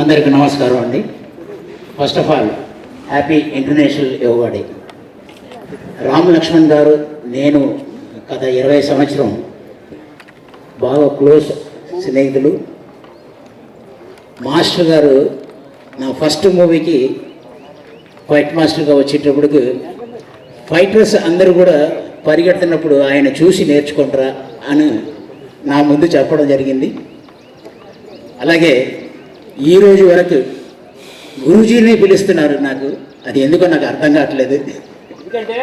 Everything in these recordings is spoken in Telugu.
అందరికీ నమస్కారం అండి. First of all happy international yoga day Ram Lakshman garu నేను గత ఇరవై సంవత్సరం బాగా క్లోజ్ స్నేహితులు. మాస్టర్ గారు నా ఫస్ట్ మూవీకి ఫైట్ మాస్టర్గా వచ్చేటప్పటికి ఫైటర్స్ అందరూ కూడా పరిగెడుతున్నప్పుడు ఆయన చూసి నేర్చుకుంటారా అని నా ముందు చెప్పడం జరిగింది. అలాగే ఈ రోజు వరకు గురూజీని పిలుస్తున్నారు నాకు. అది ఎందుకో నాకు అర్థం కావట్లేదు. ఎందుకంటే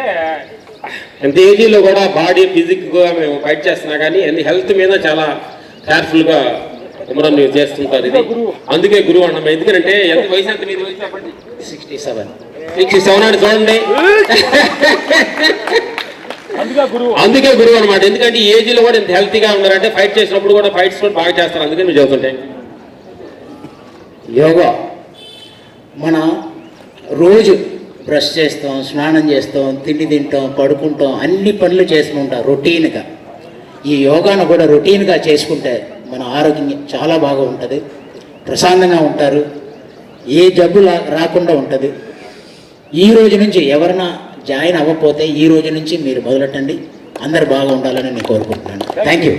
ఎంత ఏజీలో కూడా బాడీ ఫిజిక్గా మేము ఫైట్ చేస్తున్నా కానీ అన్ని హెల్త్ మీద చాలా కేర్ఫుల్గా ఇమ్రాన్ మీరు చేస్తుంటారు ఇది. అందుకే గురువు అన్నాం ఎందుకంటే ఎంత వయసు ఎంత మీది చెప్పండి? సిక్స్టీ సెవెన్ సిక్స్టీ సెవెన్ అని చూడండి. అందుకే గురువు. అనమాట ఎందుకంటే ఈ ఏజ్లో కూడా ఇంత హెల్తీగా ఉన్నారంటే ఫైట్ చేసినప్పుడు కూడా ఫైట్స్ కూడా బాగా చేస్తారు. అందుకని మీరు చదువుతుంటే యోగా. మన రోజు బ్రష్ చేస్తాం స్నానం చేస్తాం తిండి తింటాం పడుకుంటాం అన్ని పనులు చేసుకుంటాం రొటీన్గా. ఈ యోగాను కూడా రొటీన్గా చేసుకుంటే మన ఆరోగ్యం చాలా బాగా ఉంటుంది. ప్రశాంతంగా ఉంటారు. ఏ జబ్బు రాకుండా ఉంటుంది. ఈ రోజు నుంచి ఎవరైనా జాయిన్ అవ్వకపోతే ఈ రోజు నుంచి మీరు మొదలెట్టండి. అందరు బాగా ఉండాలని నేను కోరుకుంటున్నాను. Thank you